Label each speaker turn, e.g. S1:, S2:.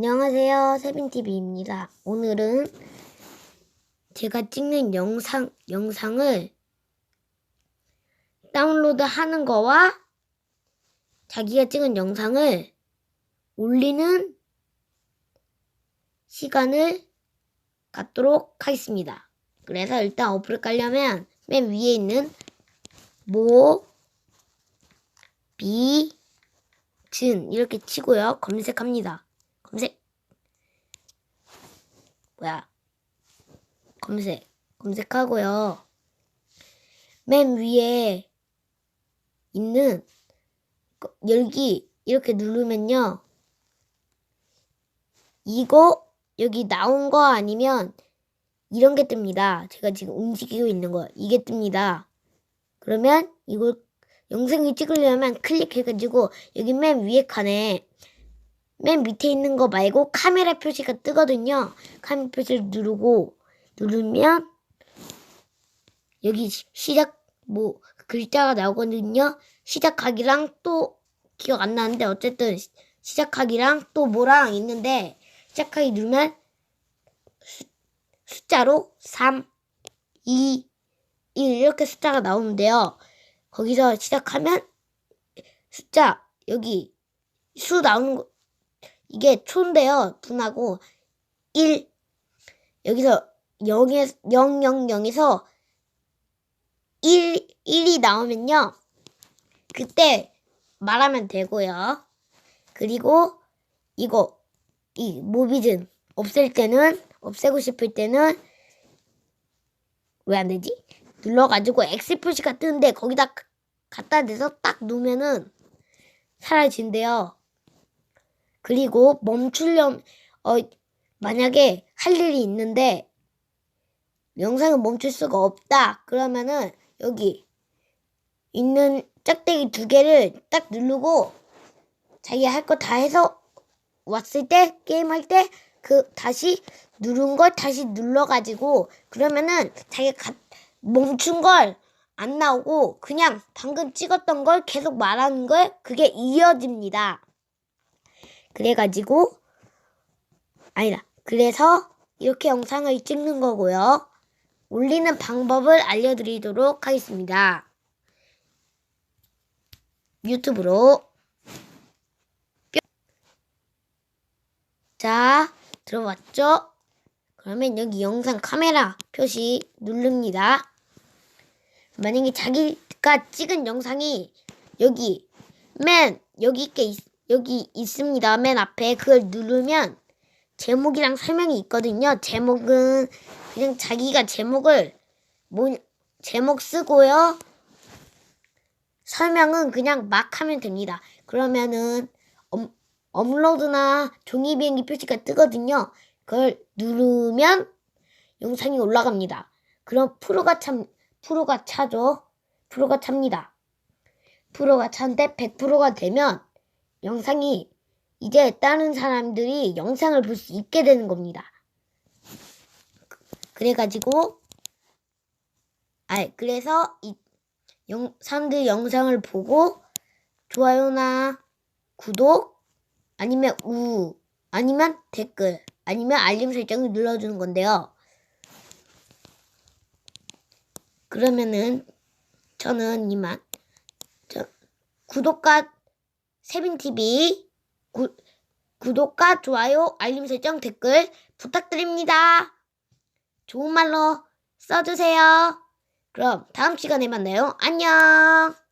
S1: 안녕하세요. 세빈TV입니다. 오늘은 제가 찍는 영상, 영상을 다운로드 하는 거와 자기가 찍은 영상을 올리는 시간을 갖도록 하겠습니다. 그래서 일단 어플을 깔려면 맨 위에 있는 모, 비, 진 이렇게 치고요. 검색합니다. 검색. 뭐야? 검색. 검색하고요. 맨 위에 있는 거- 열기 이렇게 누르면요. 이거 여기 나온 거 아니면 이런 게 뜹니다. 제가 지금 움직이고 있는 거 이게 뜹니다. 그러면 이걸 영상을 찍으려면 클릭해가지고 여기 맨 위에 칸에 맨 밑에 있는 거 말고 카메라 표시가 뜨거든요. 카메라 표시를 누르고 누르면 여기 시- 시작 뭐 글자가 나오거든요. 시작하기랑 또 기억 안 나는데 어쨌든 시- 시작하기랑 또 뭐랑 있는데 시작하기 누르면 수, 숫자로 3, 2, 1 이렇게 숫자가 나오는데요. 거기서 시작하면 숫자 여기 수 나오는 거 이게 초인데요. 분하고 1 여기서 0에 0 0 0에서 1 1이 나오면요. 그때 말하면 되고요. 그리고 이거 이 모비즌 없앨 때는 없애고 싶을 때는 왜 안 되지? 눌러가지고 X 표시가 뜨는데 거기다 가- 갖다 대서 딱 놓으면은 사라진대요. 그리고 멈추려면 어 만약에 할 일이 있는데 영상을 멈출 수가 없다 그러면은 여기 있는 짝대기 두 개를 딱 누르고 자기 할 거 다 해서 왔을 때 게임 할 때 그 다시 누른 걸 다시 눌러 가지고 그러면은 자기가 가- 멈춘 걸 안 나오고 그냥 방금 찍었던 걸 계속 말하는 걸 그게 이어집니다. 그래가지고 아니다. 그래서 이렇게 영상을 찍는 거고요. 올리는 방법을 알려드리도록 하겠습니다. 유튜브로 뿅. 자 들어왔죠? 그러면 여기 영상 카메라 표시 누릅니다. 만약에 자기가 찍은 영상이 여기 맨 여기 있게 있, 여기 있습니다. 맨 앞에 그걸 누르면 제목이랑 설명이 있거든요. 제목은 그냥 자기가 제목을 뭐 제목 쓰고요. 설명은 그냥 막 하면 됩니다. 그러면은 업, 업로드나 종이 비행기 표시가 뜨거든요. 그걸 누르면 영상이 올라갑니다. 그럼 프로가 참 프로가 차죠. 프로가 찹니다. 프로가 차인데 100%가 되면 영상이 이제 다른 사람들이 영상을 볼 수 있게 되는 겁니다. 그래가지고 아 그래서 이 영, 사람들 영상을 보고 좋아요나 구독 아니면 우 아니면 댓글 아니면 알림 설정을 눌러주는 건데요. 그러면은 저는 이만 저 구독과 세빈TV 구, 구독과 좋아요 알림 설정 댓글 부탁드립니다. 좋은 말로 써주세요. 그럼 다음 시간에 만나요. 안녕.